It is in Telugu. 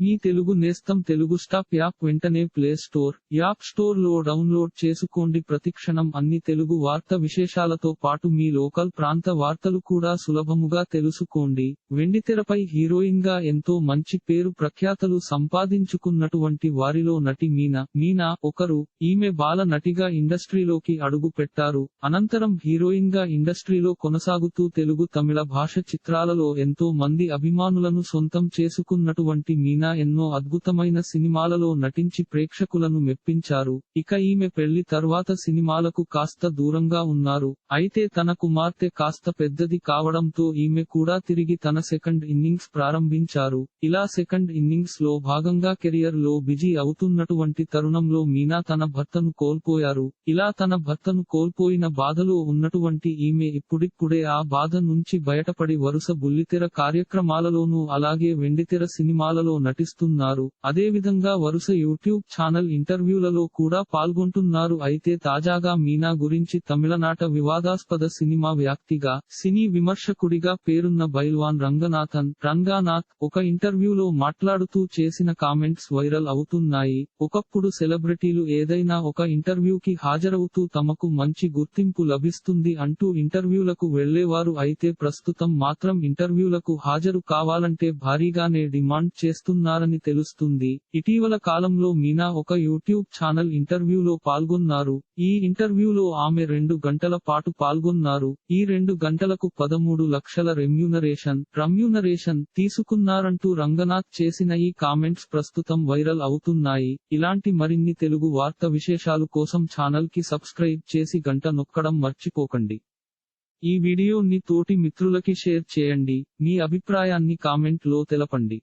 మీ తెలుగు నేస్తం తెలుగు స్టాప్ యాప్ వెంటనే ప్లే స్టోర్ యాప్ స్టోర్లో డౌన్లోడ్ చేసుకోండి. ప్రతిక్షణం అన్ని తెలుగు వార్త విశేషాలతో పాటు మీ లోకల్ ప్రాంత వార్తలు కూడా సులభముగా తెలుసుకోండి. వెండితెరపై హీరోయిన్గా ఎంతో మంచి పేరు ప్రఖ్యాతలు సంపాదించుకున్నటువంటి వారిలో నటి మీనా. మీనా ఒకరు ఈమె బాల నటిగా ఇండస్ట్రీలోకి అడుగు పెట్టారు అనంతరం హీరోయిన్గా ఇండస్ట్రీలో కొనసాగుతూ తెలుగు తమిళ భాష చిత్రాలలో ఎంతో మంది అభిమానులను సొంతం చేసుకున్నటువంటి మీనా ఎన్నో అద్భుతమైన సినిమాలలో నటించి ప్రేక్షకులను మెప్పించారు. ఇక ఈమె పెళ్ళి తర్వాత సినిమాలకు కాస్త దూరంగా ఉన్నారు. అయితే తన కుమార్తె కాస్త పెద్దది కావడంతో ఈమె కూడా తిరిగి తన సెకండ్ ఇన్నింగ్స్ ప్రారంభించారు. ఇలా సెకండ్ ఇన్నింగ్స్లో భాగంగా కెరియర్లో బిజీ అవుతున్నటువంటి తరుణంలో మీనా తన భర్తను కోల్పోయారు. ఇలా తన భర్తను కోల్పోయిన బాధలో ఉన్నటువంటి ఈమె ఇప్పుడిప్పుడే ఆ బాధ నుంచి బయటపడి వరుస బుల్లితెర కార్యక్రమాలలోనూ అలాగే వెండితెర సినిమాలలో నటిస్తున్నారు. అదేవిధంగా వరుస యూట్యూబ్ ఛానల్ ఇంటర్వ్యూలలో కూడా పాల్గొంటున్నారు. అయితే తాజాగా మీనా గురించి తమిళనాట వివాదాస్పద సినిమా వ్యాప్తిగా సినీ విమర్శకుడిగా పేరున్న బైల్వాన్ రంగనాథన్ రంగానాథ్ ఒక ఇంటర్వ్యూలో మాట్లాడుతూ చేసిన కామెంట్స్ వైరల్ అవుతున్నాయి. ఒకప్పుడు సెలబ్రిటీలు ఏదైనా ఒక ఇంటర్వ్యూకి హాజరవుతూ తమకు మంచి గుర్తింపు లభిస్తుంది అంటూ ఇంటర్వ్యూలకు వెళ్ళేవారు. అయితే ప్రస్తుతం మాత్రం ఇంటర్వ్యూలకు హాజరు కావాలంటే భారీగానే డిమాండ్ చేస్తున్నారు. పాల్గొన్నారని తెలుస్తుంది. ఇటీవల కాలంలో మీనా ఒక యూట్యూబ్ ఛానల్ ఇంటర్వ్యూలో పాల్గొన్నారు. ఈ ఇంటర్వ్యూలో ఆమె రెండు గంటల పాటు పాల్గొన్నారు. ఈ రెండు గంటలకు పదమూడు లక్షల రెమ్యూనరేషన్ రమ్యూనరేషన్ తీసుకున్నారంటూ రంగనాథ్ చేసిన ఈ కామెంట్స్ ప్రస్తుతం వైరల్ అవుతున్నాయి. ఇలాంటి మరిన్ని తెలుగు వార్త విశేషాలు కోసం ఛానల్కి సబ్స్క్రైబ్ చేసి గంట నొక్కడం మర్చిపోకండి. ఈ వీడియోని తోటి మిత్రులకి షేర్ చేయండి. మీ అభిప్రాయాన్ని కామెంట్లో తెలపండి.